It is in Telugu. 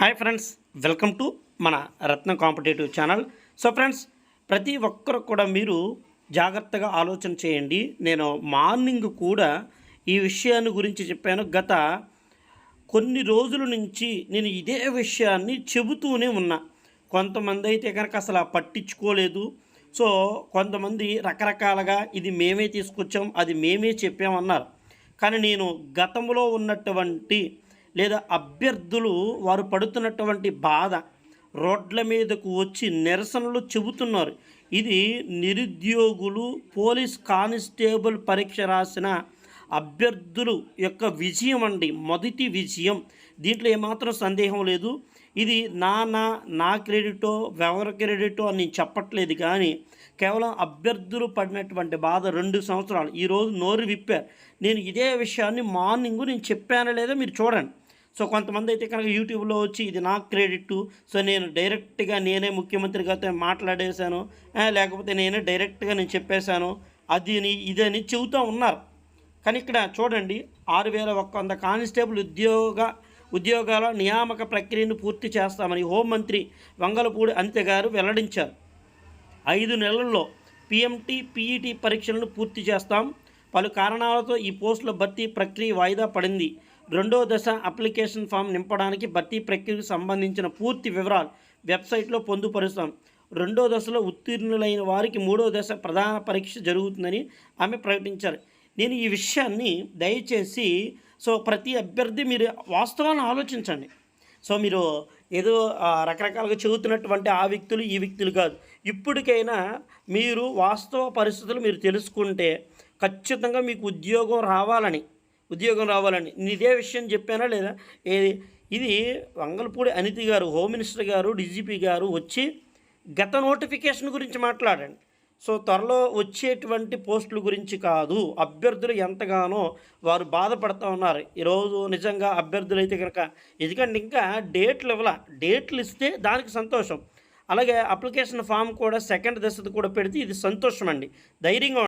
హాయ్ ఫ్రెండ్స్ వెల్కమ్ టు మన Ratna competitive channel. So friends ప్రతి ఒక్కరు కూడా మీరు జాగ్రత్తగా ఆలోచన చేయండి. నేను మార్నింగ్ కూడా ఈ విషయాన్ని గురించి చెప్పాను. గత కొన్ని రోజుల నుంచి నేను ఇదే విషయాన్ని చెబుతూనే ఉన్నా. కొంతమంది అయితే కనుక అసలు పట్టించుకోలేదు. సో కొంతమంది రకరకాలుగా ఇది మేమే తీసుకొచ్చాం అది మేమే చెప్పామన్నారు. కానీ నేను గతంలో ఉన్నటువంటి లేదా అభ్యర్థులు వారు పడుతున్నటువంటి బాధ రోడ్ల మీదకు వచ్చి నిరసనలు చెబుతున్నారు. ఇది నిరుద్యోగులు పోలీస్ కానిస్టేబుల్ పరీక్ష రాసిన అభ్యర్థులు యొక్క విజయం అండి మొదటి విజయం. దీంట్లో ఏమాత్రం సందేహం లేదు. ఇది నా నా నా క్రెడిటో ఎవరి క్రెడిటో అని నేను చెప్పట్లేదు కానీ కేవలం అభ్యర్థులు పడినటువంటి బాధ రెండు సంవత్సరాలు. ఈరోజు నోరు విప్పారు. నేను ఇదే విషయాన్ని మార్నింగ్ నేను చెప్పానా లేదా మీరు చూడండి. సో కొంతమంది అయితే కనుక యూట్యూబ్లో వచ్చి ఇది నా క్రెడిట్. సో నేను డైరెక్ట్గా నేనే ముఖ్యమంత్రి గారితో మాట్లాడేశాను. లేకపోతే నేనే డైరెక్ట్గా నేను చెప్పేశాను. అది అని- ఇదని చెబుతూ ఉన్నారు. కానీ ఇక్కడ చూడండి ఆరు వేల ఒక్క వంద కానిస్టేబుల్ ఉద్యోగ ఉద్యోగాల నియామక ప్రక్రియను పూర్తి చేస్తామని హోంమంత్రి వంగలపూడి అంత్య గారు వెల్లడించారు. ఐదు నెలల్లో పిఎంటీ పీఈటీ పరీక్షలను పూర్తి చేస్తాం. పలు కారణాలతో ఈ పోస్టుల భర్తీ ప్రక్రియ వాయిదా పడింది. రెండో దశ అప్లికేషన్ ఫామ్ నింపడానికి భర్తీ ప్రక్రియకు సంబంధించిన పూర్తి వివరాలు వెబ్సైట్లో పొందుపరుస్తాం. రెండో దశలో ఉత్తీర్ణులైన వారికి మూడో దశ ప్రధాన పరీక్ష జరుగుతుందని ఆమె ప్రకటించారు. నేను ఈ విషయాన్ని దయచేసి సో ప్రతి అభ్యర్థి మీరు వాస్తవాన్ని ఆలోచించండి. సో మీరు ఏదో రకరకాలుగా చెబుతున్నటువంటి ఆ వ్యక్తులు ఈ వ్యక్తులు కాదు. ఇప్పటికైనా మీరు వాస్తవ పరిస్థితులు మీరు తెలుసుకుంటే ఖచ్చితంగా మీకు ఉద్యోగం రావాలని ఉద్యోగం రావాలని. ఇదే విషయం చెప్పానా లేదా? ఏది ఇది వంగలపూడి అనితి గారు హోమ్ మినిస్టర్ గారు డీజీపీ గారు వచ్చి గత నోటిఫికేషన్ గురించి మాట్లాడండి. సో త్వరలో వచ్చేటువంటి పోస్టుల గురించి కాదు అభ్యర్థులు ఎంతగానో వారు బాధపడుతూ ఉన్నారు. ఈరోజు నిజంగా అభ్యర్థులు అయితే కనుక ఎందుకంటే ఇంకా డేట్లు ఇవ్వాల డేట్లు ఇస్తే దానికి సంతోషం. అలాగే అప్లికేషన్ ఫామ్ కూడా సెకండ్ దశది కూడా పెడితే ఇది సంతోషం అండి ధైర్యంగా